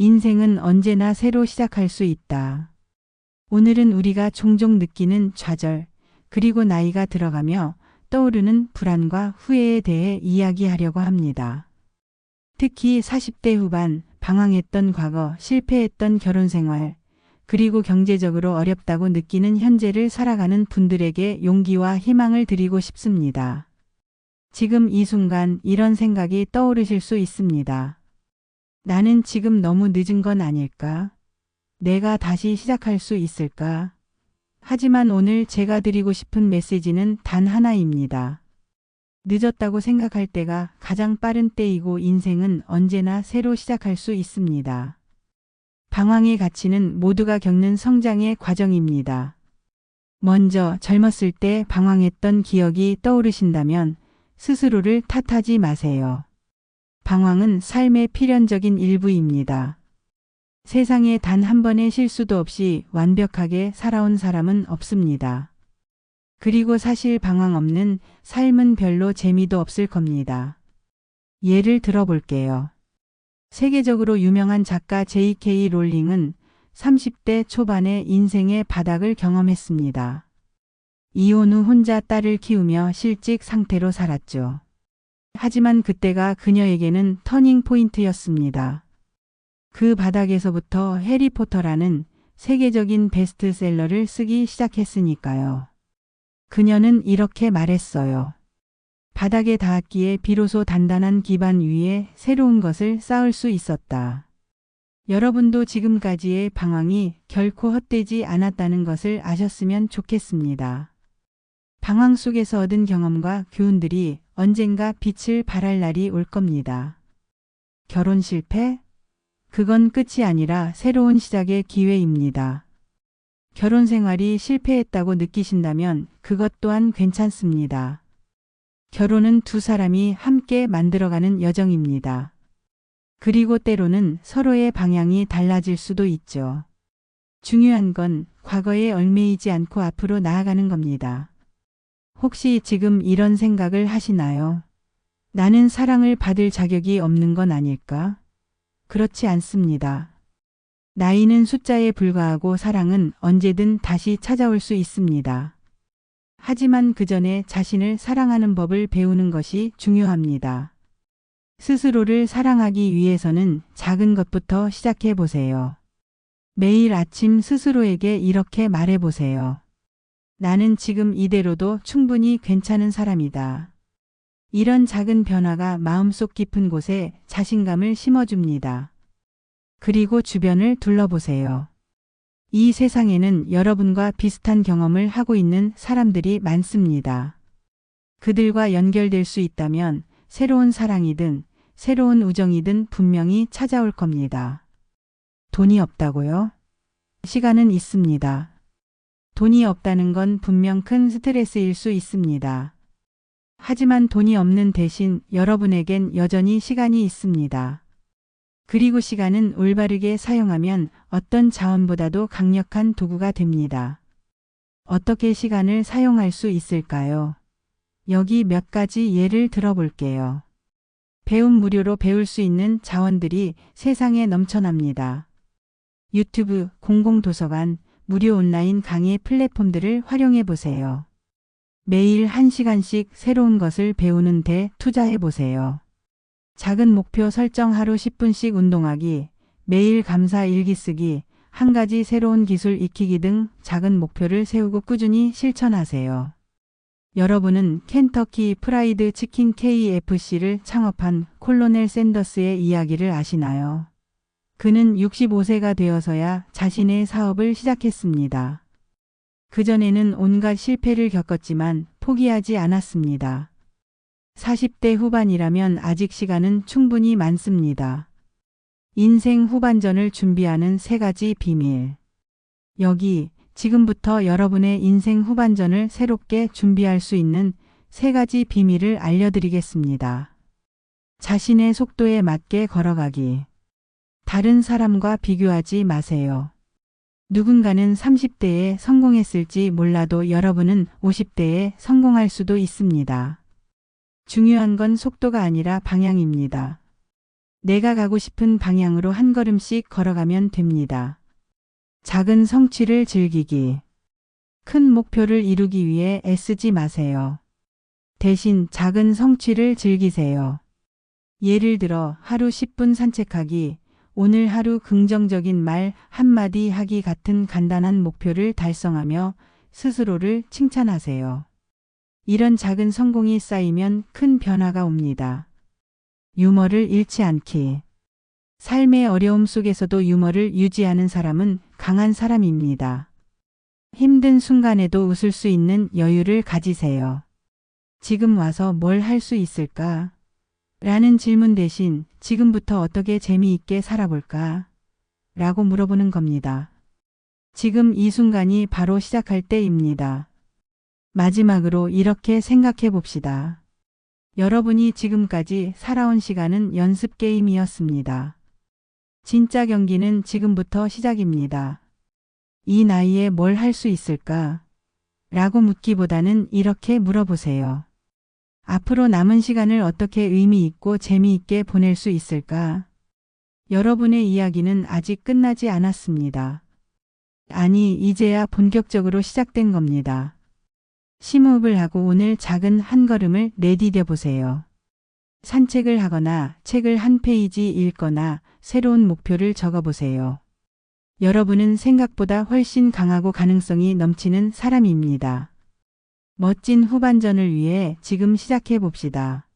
인생은 언제나 새로 시작할 수 있다. 오늘은 우리가 종종 느끼는 좌절, 그리고 나이가 들어가며 떠오르는 불안과 후회에 대해 이야기하려고 합니다. 특히 40대 후반, 방황했던 과거, 실패했던 결혼 생활, 그리고 경제적으로 어렵다고 느끼는 현재를 살아가는 분들에게 용기와 희망을 드리고 싶습니다. 지금 이 순간 이런 생각이 떠오르실 수 있습니다. 나는 지금 너무 늦은 건 아닐까? 내가 다시 시작할 수 있을까? 하지만 오늘 제가 드리고 싶은 메시지는 단 하나입니다. 늦었다고 생각할 때가 가장 빠른 때이고 인생은 언제나 새로 시작할 수 있습니다. 방황의 가치는 모두가 겪는 성장의 과정입니다. 먼저 젊었을 때 방황했던 기억이 떠오르신다면 스스로를 탓하지 마세요. 방황은 삶의 필연적인 일부입니다. 세상에 단 한 번의 실수도 없이 완벽하게 살아온 사람은 없습니다. 그리고 사실 방황 없는 삶은 별로 재미도 없을 겁니다. 예를 들어볼게요. 세계적으로 유명한 작가 J.K. 롤링은 30대 초반에 인생의 바닥을 경험했습니다. 이혼 후 혼자 딸을 키우며 실직 상태로 살았죠. 하지만 그때가 그녀에게는 터닝 포인트였습니다. 그 바닥에서부터 해리포터라는 세계적인 베스트셀러를 쓰기 시작했으니까요. 그녀는 이렇게 말했어요. 바닥에 닿았기에 비로소 단단한 기반 위에 새로운 것을 쌓을 수 있었다. 여러분도 지금까지의 방황이 결코 헛되지 않았다는 것을 아셨으면 좋겠습니다. 방황 속에서 얻은 경험과 교훈들이 언젠가 빛을 발할 날이 올 겁니다. 결혼 실패? 그건 끝이 아니라 새로운 시작의 기회입니다. 결혼 생활이 실패했다고 느끼신다면 그것 또한 괜찮습니다. 결혼은 두 사람이 함께 만들어가는 여정입니다. 그리고 때로는 서로의 방향이 달라질 수도 있죠. 중요한 건 과거에 얽매이지 않고 앞으로 나아가는 겁니다. 혹시 지금 이런 생각을 하시나요? 나는 사랑을 받을 자격이 없는 건 아닐까? 그렇지 않습니다. 나이는 숫자에 불과하고 사랑은 언제든 다시 찾아올 수 있습니다. 하지만 그 전에 자신을 사랑하는 법을 배우는 것이 중요합니다. 스스로를 사랑하기 위해서는 작은 것부터 시작해 보세요. 매일 아침 스스로에게 이렇게 말해 보세요. 나는 지금 이대로도 충분히 괜찮은 사람이다. 이런 작은 변화가 마음속 깊은 곳에 자신감을 심어줍니다. 그리고 주변을 둘러보세요. 이 세상에는 여러분과 비슷한 경험을 하고 있는 사람들이 많습니다. 그들과 연결될 수 있다면 새로운 사랑이든 새로운 우정이든 분명히 찾아올 겁니다. 돈이 없다고요? 시간은 있습니다. 돈이 없다는 건 분명 큰 스트레스일 수 있습니다. 하지만 돈이 없는 대신 여러분에겐 여전히 시간이 있습니다. 그리고 시간은 올바르게 사용하면 어떤 자원보다도 강력한 도구가 됩니다. 어떻게 시간을 사용할 수 있을까요? 여기 몇 가지 예를 들어볼게요. 배움 무료로 배울 수 있는 자원들이 세상에 넘쳐납니다. 유튜브, 공공도서관, 무료 온라인 강의 플랫폼들을 활용해 보세요. 매일 1시간씩 새로운 것을 배우는 데 투자해 보세요. 작은 목표 설정 하루 10분씩 운동하기, 매일 감사 일기 쓰기, 한 가지 새로운 기술 익히기 등 작은 목표를 세우고 꾸준히 실천하세요. 여러분은 켄터키 프라이드 치킨 KFC를 창업한 콜로넬 샌더스의 이야기를 아시나요? 그는 65세가 되어서야 자신의 사업을 시작했습니다. 그전에는 온갖 실패를 겪었지만 포기하지 않았습니다. 40대 후반이라면 아직 시간은 충분히 많습니다. 인생 후반전을 준비하는 세 가지 비밀. 여기 지금부터 여러분의 인생 후반전을 새롭게 준비할 수 있는 세 가지 비밀을 알려드리겠습니다. 자신의 속도에 맞게 걸어가기. 다른 사람과 비교하지 마세요. 누군가는 30대에 성공했을지 몰라도 여러분은 50대에 성공할 수도 있습니다. 중요한 건 속도가 아니라 방향입니다. 내가 가고 싶은 방향으로 한 걸음씩 걸어가면 됩니다. 작은 성취를 즐기기. 큰 목표를 이루기 위해 애쓰지 마세요. 대신 작은 성취를 즐기세요. 예를 들어 하루 10분 산책하기, 오늘 하루 긍정적인 말 한마디 하기 같은 간단한 목표를 달성하며 스스로를 칭찬하세요. 이런 작은 성공이 쌓이면 큰 변화가 옵니다. 유머를 잃지 않기. 삶의 어려움 속에서도 유머를 유지하는 사람은 강한 사람입니다. 힘든 순간에도 웃을 수 있는 여유를 가지세요. 지금 와서 뭘 할 수 있을까? 라는 질문 대신 지금부터 어떻게 재미있게 살아볼까? 라고 물어보는 겁니다. 지금 이 순간이 바로 시작할 때입니다. 마지막으로 이렇게 생각해 봅시다. 여러분이 지금까지 살아온 시간은 연습 게임이었습니다. 진짜 경기는 지금부터 시작입니다. 이 나이에 뭘 할 수 있을까? 라고 묻기보다는 이렇게 물어보세요. 앞으로 남은 시간을 어떻게 의미 있고 재미있게 보낼 수 있을까? 여러분의 이야기는 아직 끝나지 않았습니다. 아니, 이제야 본격적으로 시작된 겁니다. 심호흡을 하고 오늘 작은 한 걸음을 내디뎌 보세요. 산책을 하거나 책을 한 페이지 읽거나 새로운 목표를 적어 보세요. 여러분은 생각보다 훨씬 강하고 가능성이 넘치는 사람입니다. 멋진 후반전을 위해 지금 시작해 봅시다.